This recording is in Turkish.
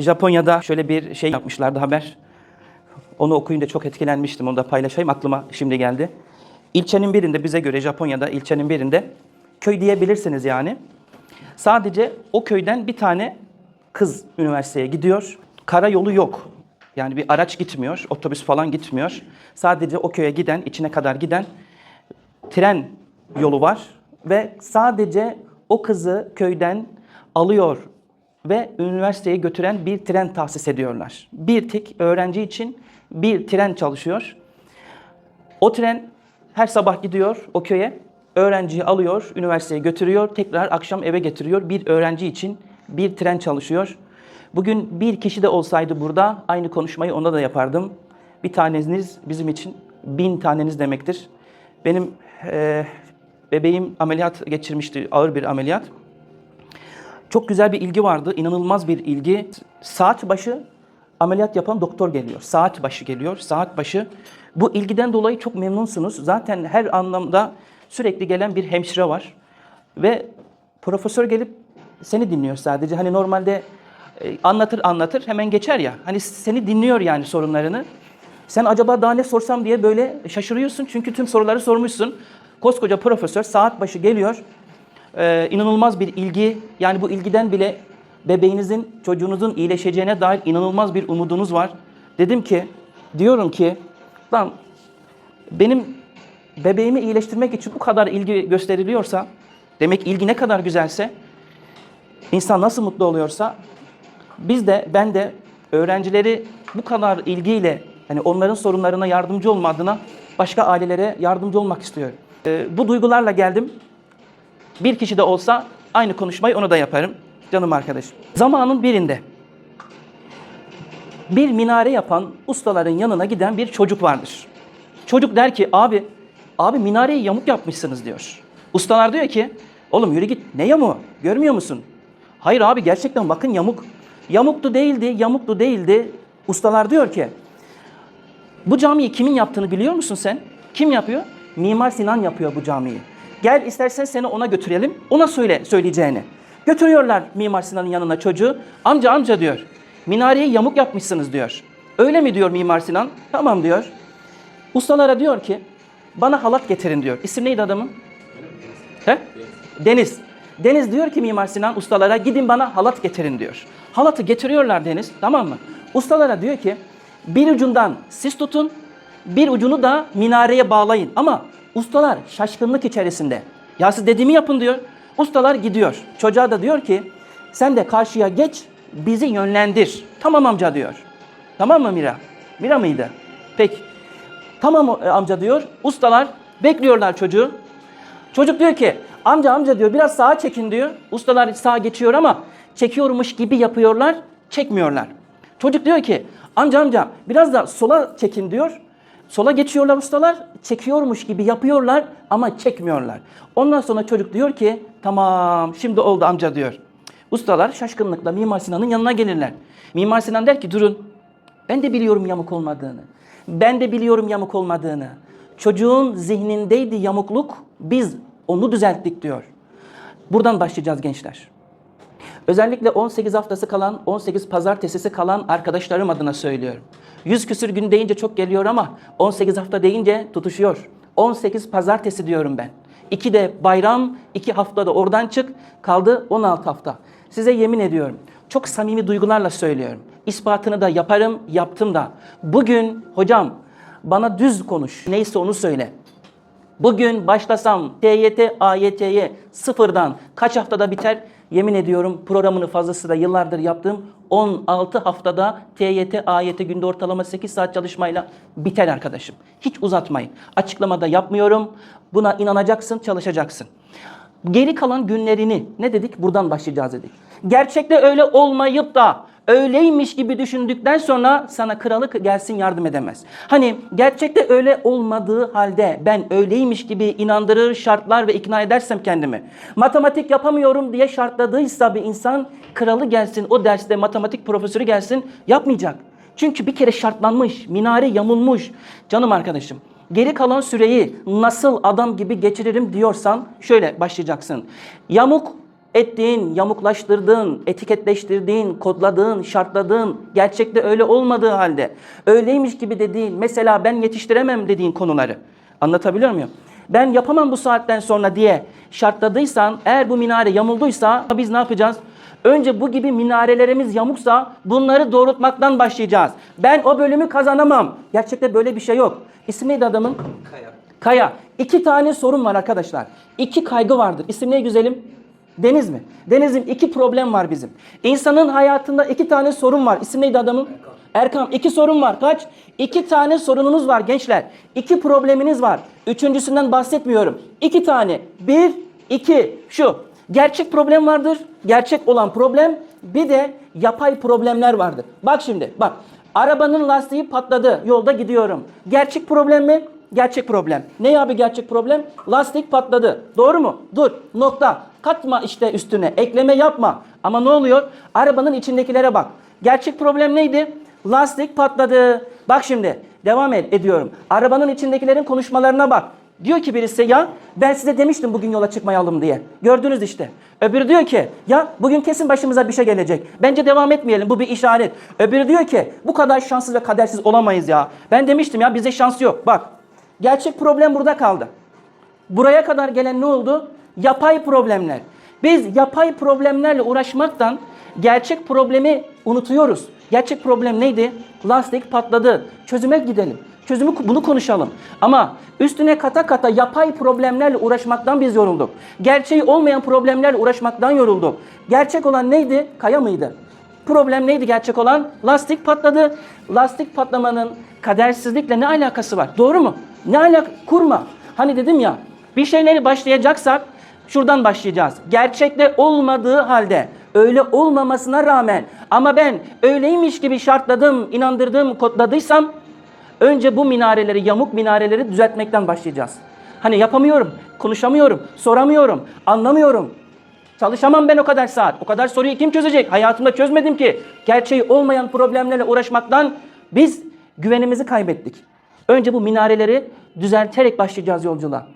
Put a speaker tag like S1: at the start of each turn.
S1: Japonya'da şöyle bir şey yapmışlardı haber. Onu okuyunca çok etkilenmiştim. Onu da paylaşayım. Aklıma şimdi geldi. İlçenin birinde bize göre Japonya'da ilçenin birinde köy diyebilirsiniz yani. Sadece o köyden bir tane kız üniversiteye gidiyor. Karayolu yok. Yani bir araç gitmiyor, otobüs falan gitmiyor. Sadece o köye giden, içine kadar giden tren yolu var ve sadece o kızı köyden alıyor ve üniversiteye götüren bir tren tahsis ediyorlar. Bir tek öğrenci için bir tren çalışıyor. O tren her sabah gidiyor o köye, öğrenciyi alıyor, üniversiteye götürüyor, tekrar akşam eve getiriyor. Bir öğrenci için bir tren çalışıyor. Bugün bir kişi de olsaydı burada aynı konuşmayı onda da yapardım. Bir taneniz bizim için bin taneniz demektir. Benim eee, bebeğim ameliyat geçirmişti, ağır bir ameliyat. Çok güzel bir ilgi vardı, inanılmaz bir ilgi. Saat başı ameliyat yapan doktor geliyor. Saat başı geliyor, saat başı. Bu ilgiden dolayı çok memnunsunuz. Zaten her anlamda sürekli gelen bir hemşire var. Ve profesör gelip seni dinliyor sadece. Hani normalde e, anlatır anlatır hemen geçer ya. Hani seni dinliyor yani sorunlarını. Sen acaba daha ne sorsam diye böyle şaşırıyorsun. Çünkü tüm soruları sormuşsun. Koskoca profesör saat başı geliyor. Ee, inanılmaz bir ilgi. Yani bu ilgiden bile bebeğinizin, çocuğunuzun iyileşeceğine dair inanılmaz bir umudunuz var. Dedim ki, diyorum ki, lan benim bebeğimi iyileştirmek için bu kadar ilgi gösteriliyorsa, demek ilgi ne kadar güzelse, insan nasıl mutlu oluyorsa, biz de, ben de öğrencileri bu kadar ilgiyle, hani onların sorunlarına yardımcı olma adına başka ailelere yardımcı olmak istiyorum. Ee, bu duygularla geldim. Bir kişi de olsa aynı konuşmayı onu da yaparım. Canım arkadaşım. Zamanın birinde bir minare yapan ustaların yanına giden bir çocuk vardır. Çocuk der ki abi, abi minareyi yamuk yapmışsınız diyor. Ustalar diyor ki oğlum yürü git ne yamuğu görmüyor musun? Hayır abi gerçekten bakın yamuk. Yamuktu değildi, yamuktu değildi. Ustalar diyor ki bu camiyi kimin yaptığını biliyor musun sen? Kim yapıyor? Mimar Sinan yapıyor bu camiyi. Gel istersen seni ona götürelim. Ona söyle söyleyeceğini. Götürüyorlar Mimar Sinan'ın yanına çocuğu. Amca amca diyor. Minareyi yamuk yapmışsınız diyor. Öyle mi diyor Mimar Sinan? Tamam diyor. Ustalara diyor ki bana halat getirin diyor. İsim neydi adamın? He? Deniz. Deniz diyor ki Mimar Sinan ustalara gidin bana halat getirin diyor. Halatı getiriyorlar Deniz tamam mı? Ustalara diyor ki bir ucundan siz tutun bir ucunu da minareye bağlayın. Ama ustalar şaşkınlık içerisinde. Ya siz dediğimi yapın diyor. Ustalar gidiyor. Çocuğa da diyor ki sen de karşıya geç bizi yönlendir. Tamam amca diyor. Tamam mı Mira? Mira mıydı? Peki. Tamam e, amca diyor. Ustalar bekliyorlar çocuğu. Çocuk diyor ki amca amca diyor biraz sağa çekin diyor. Ustalar sağa geçiyor ama çekiyormuş gibi yapıyorlar, çekmiyorlar. Çocuk diyor ki amca amca biraz da sola çekin diyor. Sola geçiyorlar ustalar, çekiyormuş gibi yapıyorlar ama çekmiyorlar. Ondan sonra çocuk diyor ki tamam şimdi oldu amca diyor. Ustalar şaşkınlıkla Mimar Sinan'ın yanına gelirler. Mimar Sinan der ki durun ben de biliyorum yamuk olmadığını. Ben de biliyorum yamuk olmadığını. Çocuğun zihnindeydi yamukluk. Biz onu düzelttik diyor. Buradan başlayacağız gençler. Özellikle 18 haftası kalan, 18 pazartesisi kalan arkadaşlarım adına söylüyorum. 100 küsür gün deyince çok geliyor ama 18 hafta deyince tutuşuyor. 18 pazartesi diyorum ben. İki de bayram, iki haftada oradan çık, kaldı 16 hafta. Size yemin ediyorum, çok samimi duygularla söylüyorum. İspatını da yaparım, yaptım da. Bugün hocam bana düz konuş, neyse onu söyle. Bugün başlasam TYT, AYT'ye sıfırdan kaç haftada biter? Yemin ediyorum programını fazlasıyla yıllardır yaptığım 16 haftada TYT, AYT günde ortalama 8 saat çalışmayla biter arkadaşım. Hiç uzatmayın. Açıklamada yapmıyorum. Buna inanacaksın, çalışacaksın. Geri kalan günlerini ne dedik? Buradan başlayacağız dedik. Gerçekte öyle olmayıp da öyleymiş gibi düşündükten sonra sana kralı gelsin yardım edemez. Hani gerçekte öyle olmadığı halde ben öyleymiş gibi inandırır, şartlar ve ikna edersem kendimi. Matematik yapamıyorum diye şartladıysa bir insan kralı gelsin o derste matematik profesörü gelsin yapmayacak. Çünkü bir kere şartlanmış, minare yamulmuş. Canım arkadaşım geri kalan süreyi nasıl adam gibi geçiririm diyorsan şöyle başlayacaksın. Yamuk ettiğin, yamuklaştırdığın, etiketleştirdiğin, kodladığın, şartladığın, gerçekte öyle olmadığı halde, öyleymiş gibi dediğin, mesela ben yetiştiremem dediğin konuları. Anlatabiliyor muyum? Ben yapamam bu saatten sonra diye şartladıysan, eğer bu minare yamulduysa biz ne yapacağız? Önce bu gibi minarelerimiz yamuksa bunları doğrultmaktan başlayacağız. Ben o bölümü kazanamam. Gerçekte böyle bir şey yok. İsmi neydi adamın?
S2: Kaya.
S1: Kaya. İki tane sorun var arkadaşlar. İki kaygı vardır. İsim ne güzelim? Deniz mi? Deniz'im iki problem var bizim. İnsanın hayatında iki tane sorun var. İsim neydi adamın? Erkam. İki sorun var. Kaç? İki tane sorununuz var gençler. İki probleminiz var. Üçüncüsünden bahsetmiyorum. İki tane. Bir, iki. Şu. Gerçek problem vardır. Gerçek olan problem. Bir de yapay problemler vardır. Bak şimdi. Bak. Arabanın lastiği patladı. Yolda gidiyorum. Gerçek problem mi? Gerçek problem. Ne abi gerçek problem? Lastik patladı. Doğru mu? Dur. Nokta. Katma işte üstüne. Ekleme yapma. Ama ne oluyor? Arabanın içindekilere bak. Gerçek problem neydi? Lastik patladı. Bak şimdi. Devam ed- ediyorum. Arabanın içindekilerin konuşmalarına bak. Diyor ki birisi ya ben size demiştim bugün yola çıkmayalım diye. Gördünüz işte. Öbürü diyor ki ya bugün kesin başımıza bir şey gelecek. Bence devam etmeyelim bu bir işaret. Öbürü diyor ki bu kadar şanssız ve kadersiz olamayız ya. Ben demiştim ya bize şans yok. Bak gerçek problem burada kaldı. Buraya kadar gelen ne oldu? Yapay problemler. Biz yapay problemlerle uğraşmaktan gerçek problemi unutuyoruz. Gerçek problem neydi? Lastik patladı. Çözüme gidelim. Çözümü bunu konuşalım. Ama üstüne kata kata yapay problemlerle uğraşmaktan biz yorulduk. Gerçeği olmayan problemlerle uğraşmaktan yorulduk. Gerçek olan neydi? Kaya mıydı? Problem neydi gerçek olan? Lastik patladı. Lastik patlamanın kadersizlikle ne alakası var? Doğru mu? Ne alak kurma. Hani dedim ya bir şeyleri başlayacaksak şuradan başlayacağız. Gerçekte olmadığı halde öyle olmamasına rağmen ama ben öyleymiş gibi şartladım, inandırdım, kodladıysam önce bu minareleri, yamuk minareleri düzeltmekten başlayacağız. Hani yapamıyorum, konuşamıyorum, soramıyorum, anlamıyorum. Çalışamam ben o kadar saat. O kadar soruyu kim çözecek? Hayatımda çözmedim ki. Gerçeği olmayan problemlerle uğraşmaktan biz güvenimizi kaybettik. Önce bu minareleri düzelterek başlayacağız yolculuğa.